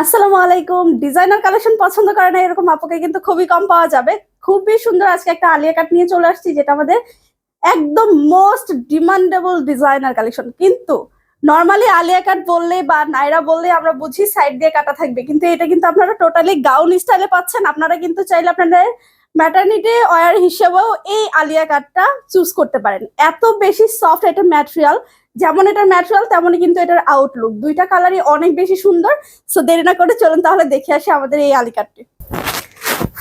আসসালামু আলাইকুম। Designer collection পছন্দ করে না, এরকম আপুকে কিন্তু খুবই কম পাওয়া যাবে। খুবই সুন্দর আজকে একটা আলিয়া কাট নিয়ে চলে আসছি, যেটা আমাদের একদম মোস্ট ডিমান্ডেবল ডিজাইনার কালেকশন। কিন্তু নর্মালি আলিয়া কাট বললে বা নাইরা বললে আমরা বুঝি সাইড দিয়ে কাটা থাকবে, কিন্তু এটা কিন্তু আপনারা টোটালি গাউন স্টাইলে পাচ্ছেন। আপনারা কিন্তু চাইলে আপনাদের ম্যাটার্নিটি ওয়ার হিসেবেও এই আলিয়া কাটটা চুজ করতে পারেন। এত বেশি সফট এটা ম্যাটেরিয়াল যেমন এটার ম্যাটেরিয়াল তেমনই কিন্তু এটার আউটলুক দুইটা কালারই অনেক বেশি সুন্দর সো দেরি না করে চলুন তাহলে দেখে আসি আমাদের এই আলিকাটটি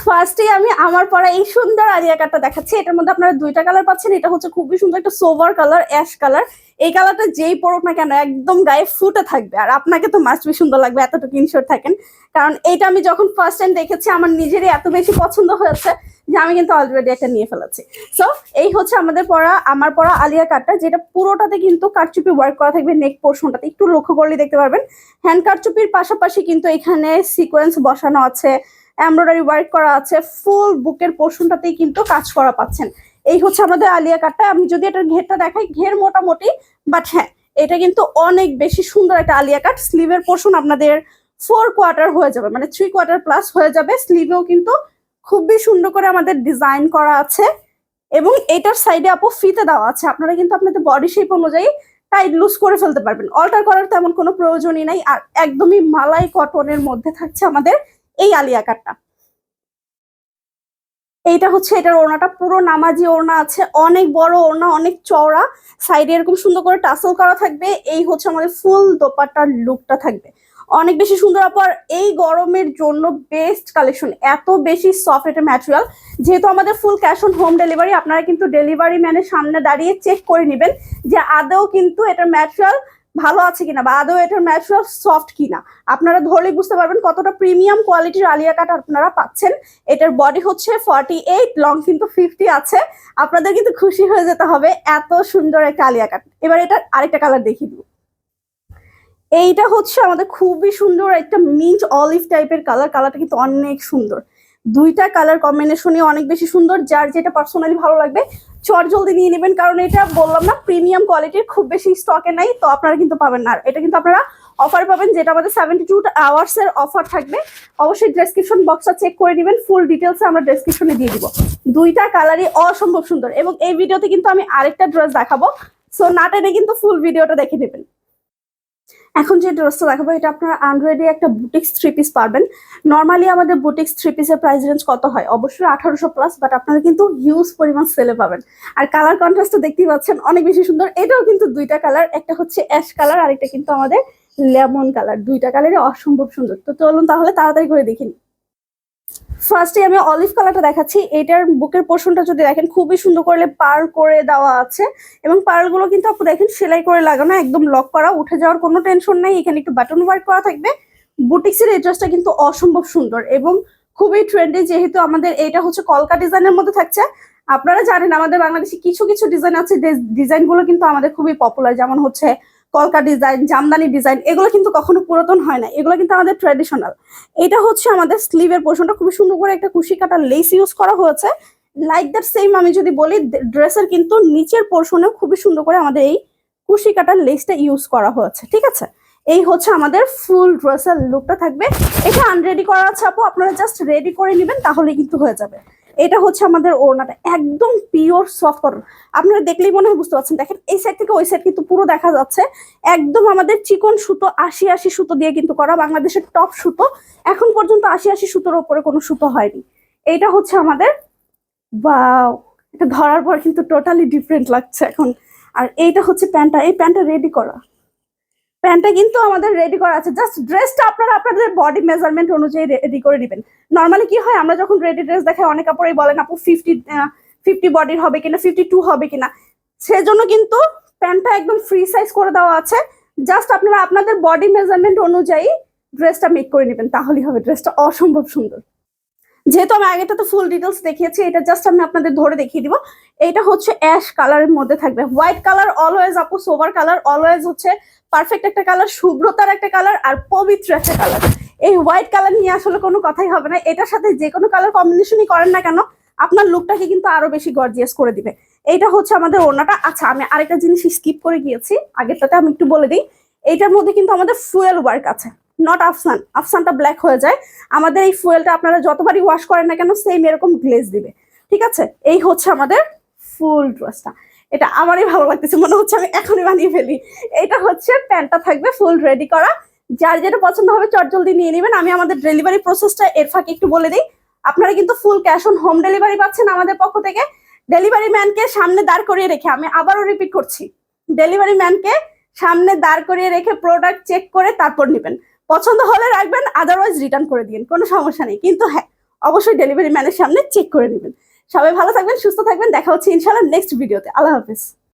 ফার্স্টে আমি আমার পরা এই সুন্দর আলিয়া কাটটা দেখাচ্ছি। এটার মধ্যে আপনারা দুইটা কালার পাচ্ছেন। এটা হচ্ছে খুবই সুন্দর একটা সোভার কালার অ্যাশ কালার এই কালারটা যেই পরুক না কেন, একদম গায়ে ফুটে থাকবে। আর আপনাকে তো মাস্ট বি সুন্দর লাগবে এতটুকু ইনশোর থাকেন। কারণ এইটা আমি যখন ফার্স্ট টাইম দেখেছি, আমার নিজেরই এত বেশি পছন্দ হয়েছে যে আমি কিন্তু অলরেডি একটা নিয়ে ফেলেছি। সো এই হচ্ছে আমাদের পরা, আমার পরা আলিয়া কাটটা, যেটা পুরোটাতে কিন্তু কারচুপি ওয়ার্ক করা থাকবে নেক পোর্শনটাতে একটু লক্ষ্য করলে দেখতে পারবেন। হ্যান্ড কারচুপির পাশাপাশি কিন্তু এখানে সিকোয়েন্স বসানো আছে। এমব্রয়ডারি ওয়ার্ক করা আছে, ফুল বুকের পোর্শনটাতেই কিন্তু কাজ করা পাচ্ছেন। এই হচ্ছে আমাদের আলিয়া কাটটা। আমি যদি এটার ঘেরটা দেখাই, ঘের মোটামুটি বাট হ্যাঁ এটা কিন্তু অনেক বেশি সুন্দর একটা আলিয়া কাট। স্লিভের পোর্শন আপনাদের ফোর কোয়ার্টার হয়ে যাবে মানে থ্রি কোয়ার্টার প্লাস হয়ে যাবে। স্লিভেও কিন্তু খুবই সুন্দর করে আমাদের ডিজাইন করা আছে। এবং এটার সাইডে আপু ফিতে দেওয়া আছে। আপনারা কিন্তু আপনাদের বডি শেপ অনুযায়ী টাইট লুজ করে ফেলতে পারবেন। অল্টার করার তেমন কোনো প্রয়োজনই নাই। আর একদমই মালাই কটনের মধ্যে থাকছে আমাদের এই আলিয়া কাটটা এইটা হচ্ছে এটার ওড়নাটা। পুরো নামাজি ওড়না আছে। অনেক বড় ওড়না, অনেক চওড়া। সাইডে এরকম সুন্দর করে টাসল করা থাকবে। এই হচ্ছে আমাদের ফুল দোপাট্টার লুকটা থাকবে। অনেক বেশি সুন্দর আপার এই গরমের জন্য বেস্ট কালেকশন এত বেশি সফট এটা ম্যাটেরিয়াল যেহেতু আমাদের full cash on home delivery আপনারা কিন্তু ডেলিভারি ম্যানের সামনে দাঁড়িয়ে চেক করে নেবেন যে আদৌ কিন্তু এটার ম্যাটেরিয়াল ভালো আছে কিনা? বা আদৌ এটার ম্যাটেরিয়াল সফট কিনা? আপনারা ধরলেই বুঝতে পারবেন কতটা প্রিমিয়াম কোয়ালিটির আলিয়া কাট আপনারা পাচ্ছেন। এটার বডি হচ্ছে ফর্টি এইট লং কিন্তু ফিফটি আছে। আপনাদের কিন্তু খুশি হয়ে যেতে হবে এত সুন্দর একটা আলিয়া কাট এবার এটার আরেকটা কালার দেখিয়ে দিব। এইটা হচ্ছে আমাদের খুবই সুন্দর একটা মিন্ট অলিভ টাইপের কালার কালারটা কিন্তু অনেক সুন্দর। দুইটা কালার কম্বিনেশনই অনেক বেশি সুন্দর। যার যেটা পার্সোনালি ভালো লাগবে চট জলদি নিয়ে নেবেন, কারণ এটা বললাম না প্রিমিয়াম কোয়ালিটির খুব বেশি স্টকে নাই, তো আপনারা কিন্তু পাবেন না। এটা কিন্তু আপনারা অফার পাবেন, যেটা আমাদের সেভেন্টি টু আওয়ার্স এর অফার থাকবে। অবশ্যই ডেসক্রিপশন বক্সটা চেক করে নেবেন ফুল ডিটেলস আমরা ডেসক্রিপশনে দিয়ে দিব। দুইটা কালারই অসম্ভব সুন্দর, এবং এই ভিডিওতে কিন্তু আমি আরেকটা ড্রেস দেখাবো। সো না টেনে কিন্তু ফুল ভিডিওটা দেখে নেবেন। এখন যে ড্রেসটা দেখাবো, এটা আপনারা আন্ড্রয়েডে একটা বুটিক্স থ্রি পিস পারবেন। নর্মালি আমাদের বুটিক্স থ্রি পিসের প্রাইস রেঞ্জ কত হয়? অবশ্যই আঠারোশো প্লাস বাট আপনারা কিন্তু হিউজ পরিমাণ সেলে পাবেন। আর কালার কন্ট্রাস্টটা দেখতেই পাচ্ছেন, অনেক বেশি সুন্দর। এটাও কিন্তু দুইটা কালার একটা হচ্ছে অ্যাশ কালার আর একটা কিন্তু আমাদের লেমন কালার দুইটা কালারই অসম্ভব সুন্দর। তো চলুন তাহলে তাড়াতাড়ি করে দেখিনি ফার্স্টে আমি অলিভ কালারটা দেখাচ্ছি। এটার বুকের পোর্শনটা যদি দেখেন, খুবই সুন্দর করে পার করে দেওয়া আছে। এবং পার্লগুলো কিন্তু আপনি দেখেন, সেলাই করে লাগানো, একদম লক করা, উঠে যাওয়ার কোনো টেনশন নেই। এখানে একটু বাটন ওয়ার্ক করা থাকবে। বুটিক্সের এই ড্রেসটা কিন্তু অসম্ভব সুন্দর এবং খুবই ট্রেন্ডি যেহেতু আমাদের এটা হচ্ছে কলকা ডিজাইনের মধ্যে থাকছে। আপনারা জানেন, আমাদের বাংলাদেশে কিছু কিছু ডিজাইন আছে। ডিজাইনগুলো কিন্তু আমাদের খুবই পপুলার যেমন হচ্ছে কলকা ডিজাইন, জামদানি ডিজাইন, এগুলো কিন্তু কখনো পুরাতন হয় না। এগুলো কিন্তু আমাদের ট্র্যাডিশনাল এটা হচ্ছে আমাদের স্লিভের পোর্শনটা খুবই সুন্দর করে একটা কুশি কাটা লেস ইউজ করা হয়েছে। লাইক দ্যাট সেম আমি যদি বলি ড্রেসের কিন্তু নিচের পোর্শনেও খুবই সুন্দর করে আমাদের এই কুশি কাটার লেসটা ইউজ করা হয়েছে। ঠিক আছে? এই হচ্ছে আমাদের ফুল ড্রেসের লুকটা থাকবে। এটা আনরেডি করা আছে আপু। আপনারা জাস্ট রেডি করে নেবেন তাহলে কিন্তু হয়ে যাবে। এটা হচ্ছে আমাদের ওড়নাটা, একদম পিওর সফট আপনারা দেখলেই মনে হয় বুঝতে পারছেন। দেখেন, এই সাইড থেকে ওই সাইড কিন্তু পুরো দেখা যাচ্ছে। একদম আমাদের চিকন সুতো, আশি আশি সুতো দিয়ে কিন্তু করা বাংলাদেশের টপ সুতো। এখন পর্যন্ত আশি আশি সুতোর ওপরে কোনো সুতো হয়নি। এইটা হচ্ছে আমাদের বা এটা ধরার পর কিন্তু টোটালি ডিফারেন্ট লাগছে এখন। আর এইটা হচ্ছে প্যান্টটা, এই প্যান্টটা রেডি করা। প্যান্টটা কিন্তু আমাদের রেডি করা আছে। জাস্ট ড্রেসটা আপনারা আপনাদের বডি মেজারমেন্ট অনুযায়ী রেডি করে নেবেন। নর্মালি কি হয়, আমরা যখন রেডি ড্রেস দেখাই, অনেক কাপড়ই বলেন, আপু ফিফটি ফিফটি বডির হবে কিনা ফিফটি টু হবে কিনা? সেজন্য কিন্তু প্যান্টটা একদম ফ্রি সাইজ করে দেওয়া আছে। জাস্ট আপনারা আপনাদের বডি মেজারমেন্ট অনুযায়ী ড্রেসটা মেক করে নেবেন। তাহলেই হবে ড্রেসটা অসম্ভব সুন্দর। যেহেতু আমি আগেটাতে ফুল ডিটেলস দেখিয়েছি, এটা জাস্ট আমি আপনাদের ধরে দেখিয়ে দিব। এটা হচ্ছে অ্যাশ কালারের মধ্যে থাকবে। হোয়াইট কালার অলওয়েজ আপু সোভার কালার অলওয়েজ হচ্ছে পারফেক্ট একটা কালার শুভ্রতার একটা কালার আর পবিত্র একটা কালার এই হোয়াইট কালার নিয়ে আসলে কোনো কথাই হবে না। এটার সাথে যে কোনো কালার কম্বিনেশনই করেন না কেন, আপনার লুকটাকে কিন্তু আরও বেশি গর্জিয়াস করে দিবে। এইটা হচ্ছে আমাদের ওড়নাটা। আচ্ছা আমি আরেকটা জিনিস স্কিপ করে গিয়েছি। আগেরটাতে আমি একটু বলে দিই। এইটার মধ্যে কিন্তু আমাদের ফুয়েল ওয়ার্ক আছে। নট আফসান আফসানটা ব্ল্যাক হয়ে যায়। আমাদের এই ফুয়েলটা আপনারা যতবারই ওয়াশ করেন না কেন সেম এরকম গ্লেজ দিবে। ঠিক আছে? এই হচ্ছে আমাদের ফুল ড্রেসটা এটা আমারই ভালো লাগতেছে, মনে হচ্ছে আমি এখনই বানিয়ে ফেলি। এটা হচ্ছে প্যান্টটা থাকবে ফুল রেডি করা। যার যেটা পছন্দ হবে চট জলদি নিয়ে নেবেন। আমি আমাদের ডেলিভারি প্রসেসটা এর ফাঁকে একটু বলে দিই। আপনারা কিন্তু full cash on home delivery পাচ্ছেন আমাদের পক্ষ থেকে। ডেলিভারি ম্যানকে সামনে দাঁড় করিয়ে রেখে আমি আবারও রিপিট করছি। ডেলিভারি ম্যানকে সামনে দাঁড় করিয়ে রেখে প্রোডাক্ট চেক করে তারপর নেবেন। পছন্দ হলে রাখবেন আদারওয়াইজ রিটার্ন করে দিন কোনো সমস্যা নেই। কিন্তু হ্যাঁ অবশ্যই ডেলিভারি ম্যানের সামনে চেক করে নেবেন। সবাই ভালো থাকবেন, সুস্থ থাকবেন, দেখা হচ্ছে ইনশাআল্লাহ নেক্সট ভিডিওতে আল্লাহ হাফিজ।